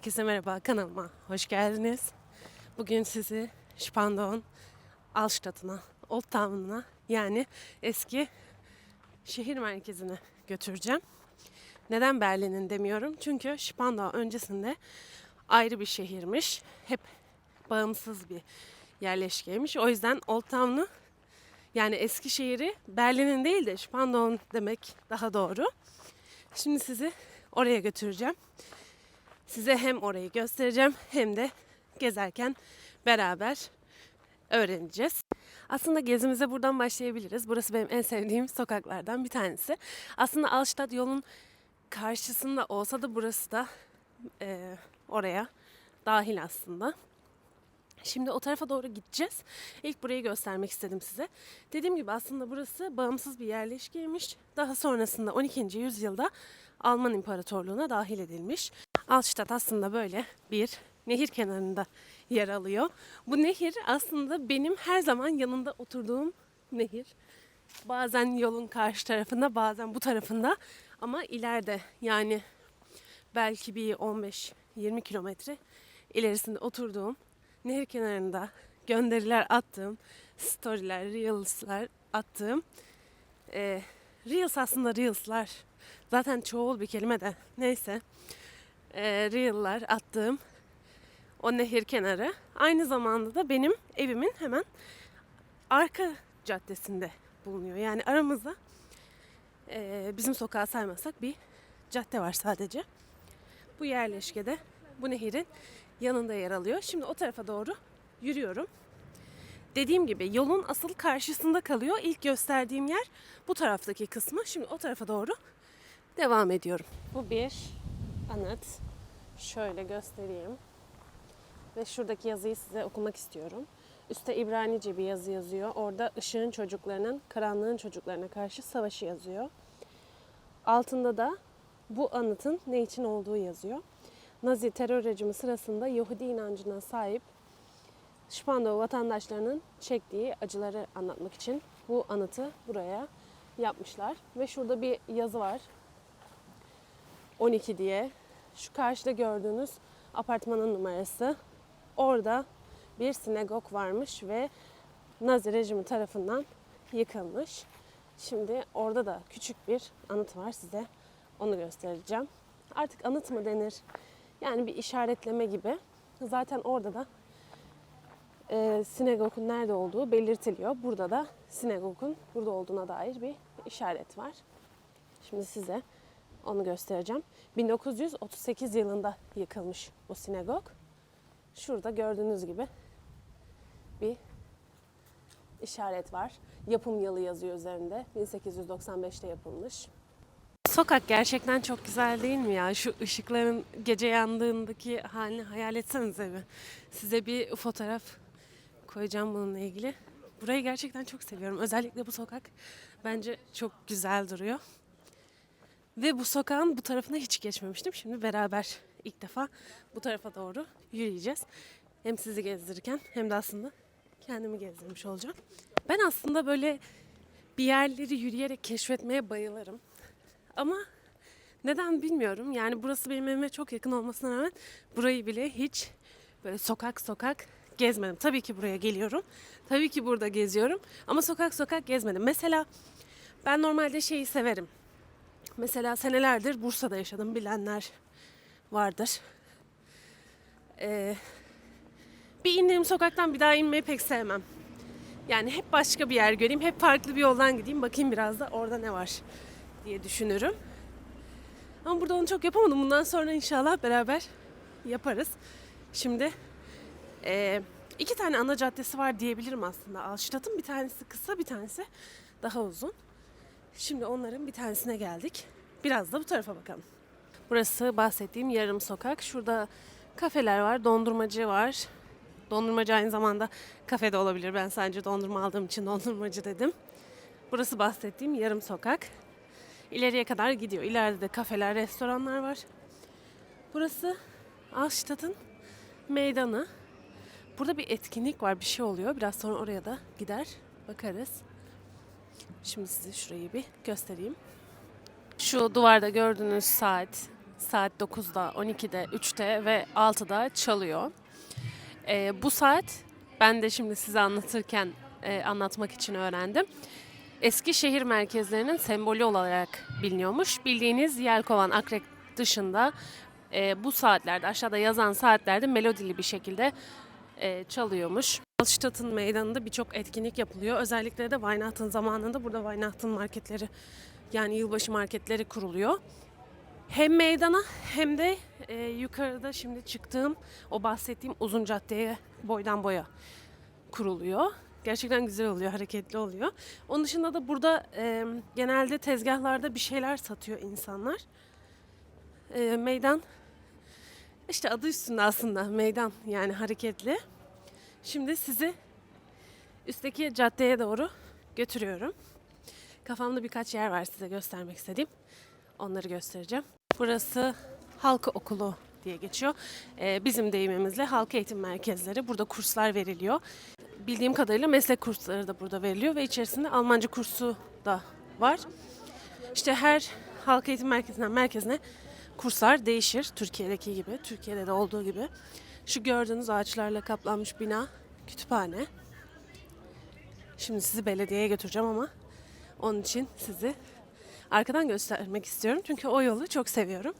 Herkese merhaba kanalıma hoş geldiniz. Bugün sizi Spandau'nun Altstadt'ına, Old Town'una yani eski şehir merkezine götüreceğim. Neden Berlin'in demiyorum? Çünkü Spandau öncesinde ayrı bir şehirmiş. Hep bağımsız bir yerleşkeymiş. O yüzden Old Town'u yani eski şehri Berlin'in değil de Spandau'nun demek daha doğru. Şimdi sizi oraya götüreceğim. Size hem orayı göstereceğim hem de gezerken beraber öğreneceğiz. Aslında gezimize buradan başlayabiliriz. Burası benim en sevdiğim sokaklardan bir tanesi. Aslında Altstadt yolun karşısında olsa da burası da eee, oraya dahil aslında. Şimdi o tarafa doğru gideceğiz. İlk burayı göstermek istedim size. Dediğim gibi aslında burası bağımsız bir yerleşkeymiş. Daha sonrasında 12. yüzyılda Alman İmparatorluğu'na dahil edilmiş. Altstadt aslında böyle bir nehir kenarında yer alıyor. Bu nehir aslında benim her zaman yanında oturduğum nehir. Bazen yolun karşı tarafında, bazen bu tarafında ama ileride yani belki bir 15-20 kilometre ilerisinde oturduğum nehir kenarında gönderiler attığım, storyler, reels'lar attığım e, reels aslında reels'lar zaten çoğul bir kelime de neyse e, reel'lar attığım o nehir kenarı aynı zamanda da benim evimin hemen arka caddesinde bulunuyor. Yani aramızda e, bizim sokağı saymazsak bir cadde var sadece. Bu yerleşkede bu nehirin yanında yer alıyor. Şimdi o tarafa doğru yürüyorum. Dediğim gibi yolun asıl karşısında kalıyor. İlk gösterdiğim yer bu taraftaki kısmı. Şimdi o tarafa doğru devam ediyorum. Bu bir anıt. Şöyle göstereyim. Ve şuradaki yazıyı size okumak istiyorum. Üste İbranice bir yazı yazıyor. Orada ışığın çocuklarının karanlığın çocuklarına karşı savaşı yazıyor. Altında da bu anıtın ne için olduğu yazıyor. Nazi terör rejimi sırasında Yahudi inancına sahip Spandau vatandaşlarının çektiği acıları anlatmak için bu anıtı buraya yapmışlar. Ve şurada bir yazı var. 12 diye. Şu karşıda gördüğünüz apartmanın numarası. Orada bir sinagog varmış ve Nazi rejimi tarafından yıkılmış. Şimdi orada da küçük bir anıt var size. Onu göstereceğim. Artık anıt mı denir? Yani bir işaretleme gibi. Zaten orada da e, sinagogun nerede olduğu belirtiliyor. Burada da sinagogun burada olduğuna dair bir işaret var. Şimdi size onu göstereceğim. 1938 yılında yıkılmış bu sinagog. Şurada gördüğünüz gibi bir işaret var. Yapım yılı yazıyor üzerinde. 1895'te yapılmış. Sokak gerçekten çok güzel değil mi ya? Şu ışıkların gece yandığındaki halini hayal etsenize bir. Size bir fotoğraf koyacağım bununla ilgili. Burayı gerçekten çok seviyorum. Özellikle bu sokak bence çok güzel duruyor. Ve bu sokağın bu tarafına hiç geçmemiştim. Şimdi beraber ilk defa bu tarafa doğru yürüyeceğiz. Hem sizi gezdirirken hem de aslında kendimi gezdirmiş olacağım. Ben aslında böyle bir yerleri yürüyerek keşfetmeye bayılırım. Ama neden bilmiyorum. Yani burası benim evime çok yakın olmasına rağmen burayı bile hiç böyle sokak sokak gezmedim. Tabii ki buraya geliyorum. Tabii ki burada geziyorum. Ama sokak sokak gezmedim. Mesela ben normalde şeyi severim. Mesela senelerdir Bursa'da yaşadım bilenler vardır. Ee, bir indiğim sokaktan bir daha inmeyi pek sevmem. Yani hep başka bir yer göreyim, hep farklı bir yoldan gideyim, bakayım biraz da orada ne var diye düşünürüm. Ama burada onu çok yapamadım. Bundan sonra inşallah beraber yaparız. Şimdi eee, iki tane ana caddesi var diyebilirim aslında. Alştat'ın bir tanesi kısa, bir tanesi daha uzun. Şimdi onların bir tanesine geldik. Biraz da bu tarafa bakalım. Burası bahsettiğim yarım sokak. Şurada kafeler var, dondurmacı var. Dondurmacı aynı zamanda kafede olabilir. Ben sadece dondurma aldığım için dondurmacı dedim. Burası bahsettiğim yarım sokak. İleriye kadar gidiyor. İleride de kafeler, restoranlar var. Burası Altstadt'ın meydanı. Burada bir etkinlik var, bir şey oluyor. Biraz sonra oraya da gider, bakarız. Şimdi size şurayı bir göstereyim. Şu duvarda gördüğünüz saat saat 9'da, 12'de, 3'te ve 6'da çalıyor. Ee, bu saat ben de şimdi size anlatırken e, anlatmak için öğrendim. Eski şehir merkezlerinin sembolü olarak biliniyormuş. Bildiğiniz Yelkovan Akrek dışında e, bu saatlerde aşağıda yazan saatlerde melodili bir şekilde e, çalıyormuş. Alstadt'ın meydanında birçok etkinlik yapılıyor. Özellikle de Weihnachten zamanında burada Weihnachten marketleri yani yılbaşı marketleri kuruluyor. Hem meydana hem de e, yukarıda şimdi çıktığım o bahsettiğim uzun caddeye boydan boya kuruluyor. Gerçekten güzel oluyor, hareketli oluyor. Onun dışında da burada e, genelde tezgahlarda bir şeyler satıyor insanlar. E, meydan işte adı üstünde aslında meydan yani hareketli. Şimdi sizi üstteki caddeye doğru götürüyorum. Kafamda birkaç yer var size göstermek istediğim. Onları göstereceğim. Burası halk okulu diye geçiyor. Ee, bizim deyimimizle halk eğitim merkezleri. Burada kurslar veriliyor. Bildiğim kadarıyla meslek kursları da burada veriliyor ve içerisinde Almanca kursu da var. İşte her halk eğitim merkezinden merkezine kurslar değişir. Türkiye'deki gibi, Türkiye'de de olduğu gibi. Şu gördüğünüz ağaçlarla kaplanmış bina kütüphane. Şimdi sizi belediyeye götüreceğim ama onun için sizi arkadan göstermek istiyorum. Çünkü o yolu çok seviyorum.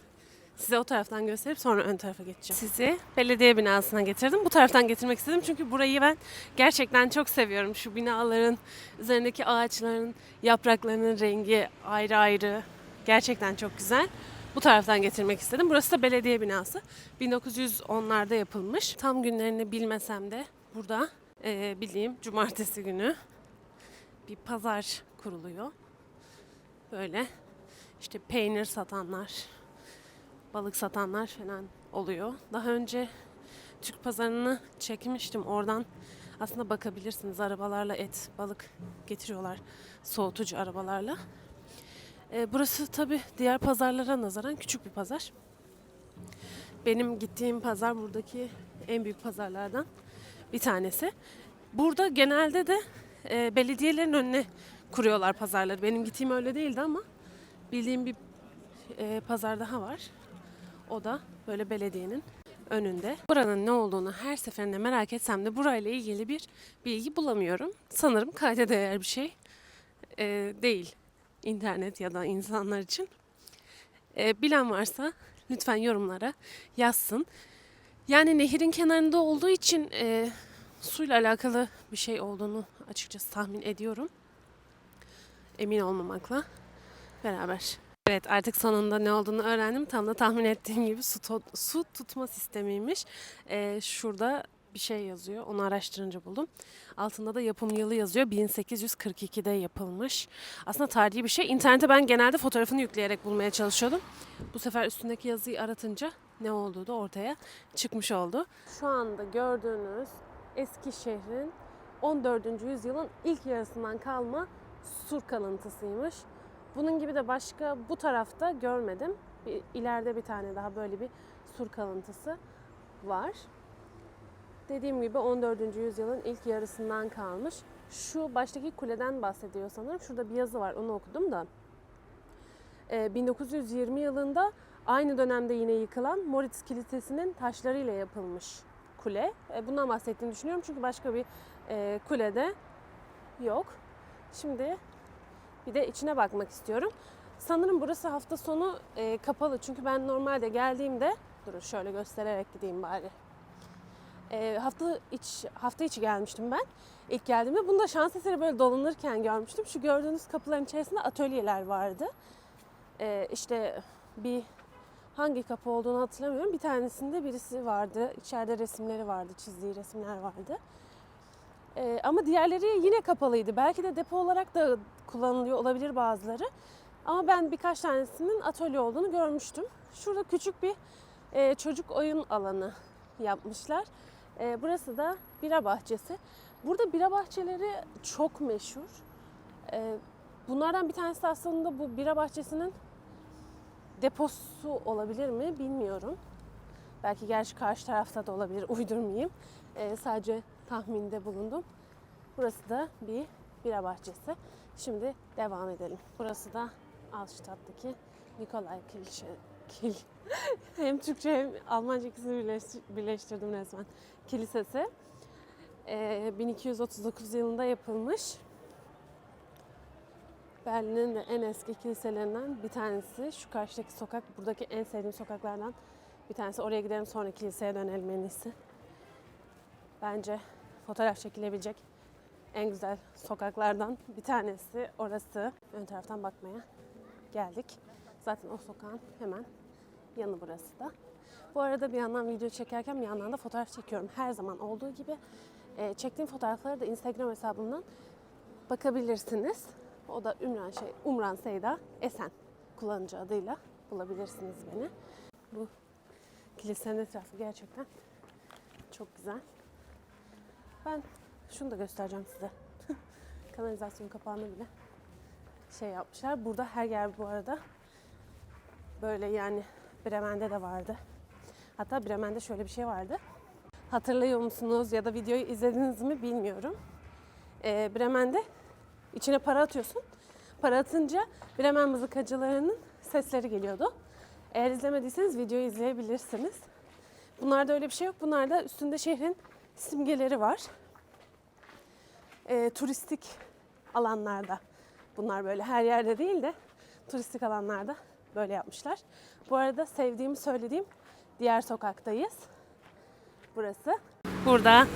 Size o taraftan gösterip sonra ön tarafa geçeceğim. Sizi belediye binasına getirdim. Bu taraftan getirmek istedim çünkü burayı ben gerçekten çok seviyorum. Şu binaların, üzerindeki ağaçların, yapraklarının rengi ayrı ayrı. Gerçekten çok güzel. Bu taraftan getirmek istedim. Burası da belediye binası. 1910'larda yapılmış. Tam günlerini bilmesem de burada eee, bildiğim cumartesi günü bir pazar kuruluyor. Böyle işte peynir satanlar, balık satanlar falan oluyor. Daha önce Türk pazarını çekmiştim. Oradan aslında bakabilirsiniz. Arabalarla et, balık getiriyorlar. Soğutucu arabalarla. Ee, burası tabi diğer pazarlara nazaran küçük bir pazar. Benim gittiğim pazar buradaki en büyük pazarlardan bir tanesi. Burada genelde de e, belediyelerin önüne kuruyorlar pazarları. Benim gittiğim öyle değildi ama bildiğim bir e, pazar daha var. O da böyle belediyenin önünde. Buranın ne olduğunu her seferinde merak etsem de burayla ilgili bir bilgi bulamıyorum. Sanırım kayda değer bir şey e, değil internet ya da insanlar için. E, bilen varsa lütfen yorumlara yazsın. Yani nehirin kenarında olduğu için e, suyla alakalı bir şey olduğunu açıkçası tahmin ediyorum. Emin olmamakla beraber. Evet artık sonunda ne olduğunu öğrendim. Tam da tahmin ettiğim gibi su, su tutma sistemiymiş. Ee, şurada bir şey yazıyor. Onu araştırınca buldum. Altında da yapım yılı yazıyor. 1842'de yapılmış. Aslında tarihi bir şey. İnternete ben genelde fotoğrafını yükleyerek bulmaya çalışıyordum. Bu sefer üstündeki yazıyı aratınca ne olduğu da ortaya çıkmış oldu. Şu anda gördüğünüz eski şehrin 14. yüzyılın ilk yarısından kalma sur kalıntısıymış. Bunun gibi de başka bu tarafta görmedim. Bir, ileride bir tane daha böyle bir sur kalıntısı var. Dediğim gibi 14. yüzyılın ilk yarısından kalmış. Şu baştaki kuleden bahsediyor sanırım. Şurada bir yazı var onu okudum da. Ee, 1920 yılında aynı dönemde yine yıkılan Moritz Kilisesi'nin taşlarıyla yapılmış kule. Ee, bundan bahsettiğini düşünüyorum çünkü başka bir e, kulede yok. Şimdi bir de içine bakmak istiyorum. Sanırım burası hafta sonu e, kapalı. Çünkü ben normalde geldiğimde, durun şöyle göstererek gideyim bari. E, hafta iç hafta içi gelmiştim ben. İlk geldiğimde bunu da şans eseri böyle dolanırken görmüştüm. Şu gördüğünüz kapıların içerisinde atölyeler vardı. E, işte bir hangi kapı olduğunu hatırlamıyorum. Bir tanesinde birisi vardı. İçeride resimleri vardı, çizdiği resimler vardı. Ee, ama diğerleri yine kapalıydı. Belki de depo olarak da kullanılıyor olabilir bazıları. Ama ben birkaç tanesinin atölye olduğunu görmüştüm. Şurada küçük bir e, çocuk oyun alanı yapmışlar. E, burası da bira bahçesi. Burada bira bahçeleri çok meşhur. E, bunlardan bir tanesi aslında bu bira bahçesinin deposu olabilir mi bilmiyorum. Belki gerçi karşı tarafta da olabilir, uydurmayayım. E, sadece tahminde bulundum. Burası da bir bira bahçesi. Şimdi devam edelim. Burası da Alstadt'taki Nikolay Kilise, Kil. hem Türkçe hem Almanca ikisini birleş- birleştirdim resmen. Kilisesi. Ee, 1239 yılında yapılmış. Berlin'in de en eski kiliselerinden bir tanesi. Şu karşıdaki sokak, buradaki en sevdiğim sokaklardan bir tanesi. Oraya gidelim sonra kiliseye dönelim en iyisi. Bence fotoğraf çekilebilecek en güzel sokaklardan bir tanesi orası. Ön taraftan bakmaya geldik. Zaten o sokağın hemen yanı burası da. Bu arada bir yandan video çekerken bir yandan da fotoğraf çekiyorum. Her zaman olduğu gibi e, çektiğim fotoğrafları da Instagram hesabımdan bakabilirsiniz. O da Ümran şey, Umran Seyda Esen kullanıcı adıyla bulabilirsiniz beni. Bu kilisenin etrafı gerçekten çok güzel. Ben şunu da göstereceğim size. Kanalizasyon kapağını bile şey yapmışlar. Burada her yer bu arada böyle yani Bremen'de de vardı. Hatta Bremen'de şöyle bir şey vardı. Hatırlıyor musunuz ya da videoyu izlediniz mi bilmiyorum. Ee, Bremen'de içine para atıyorsun. Para atınca Bremen mızıkacılarının sesleri geliyordu. Eğer izlemediyseniz videoyu izleyebilirsiniz. Bunlarda öyle bir şey yok. Bunlarda üstünde şehrin simgeleri var. Ee, turistik alanlarda bunlar böyle her yerde değil de turistik alanlarda böyle yapmışlar. Bu arada sevdiğimi söylediğim diğer sokaktayız. Burası. Burada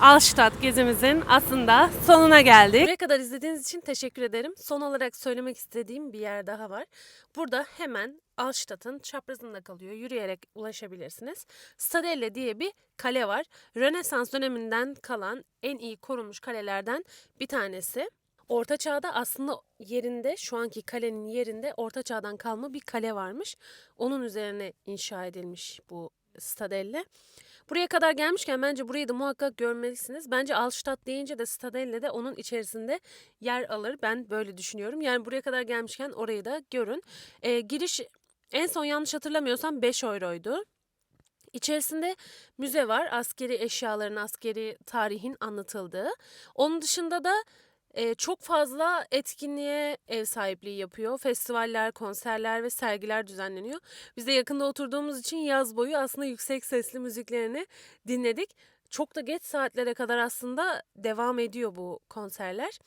Alstadt gezimizin aslında sonuna geldik. Buraya kadar izlediğiniz için teşekkür ederim. Son olarak söylemek istediğim bir yer daha var. Burada hemen Alstadt'ın çaprazında kalıyor. Yürüyerek ulaşabilirsiniz. Stadelle diye bir kale var. Rönesans döneminden kalan en iyi korunmuş kalelerden bir tanesi. Orta Çağ'da aslında yerinde, şu anki kalenin yerinde Orta Çağ'dan kalma bir kale varmış. Onun üzerine inşa edilmiş bu Stadelle. Buraya kadar gelmişken bence burayı da muhakkak görmelisiniz. Bence Alstadt deyince de Stadelle de onun içerisinde yer alır. Ben böyle düşünüyorum. Yani buraya kadar gelmişken orayı da görün. Ee, giriş en son yanlış hatırlamıyorsam 5 euroydu. İçerisinde müze var. Askeri eşyaların, askeri tarihin anlatıldığı. Onun dışında da e, çok fazla etkinliğe ev sahipliği yapıyor. Festivaller, konserler ve sergiler düzenleniyor. Biz de yakında oturduğumuz için yaz boyu aslında yüksek sesli müziklerini dinledik. Çok da geç saatlere kadar aslında devam ediyor bu konserler.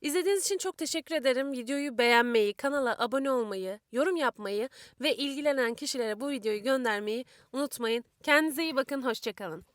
İzlediğiniz için çok teşekkür ederim. Videoyu beğenmeyi, kanala abone olmayı, yorum yapmayı ve ilgilenen kişilere bu videoyu göndermeyi unutmayın. Kendinize iyi bakın, hoşçakalın.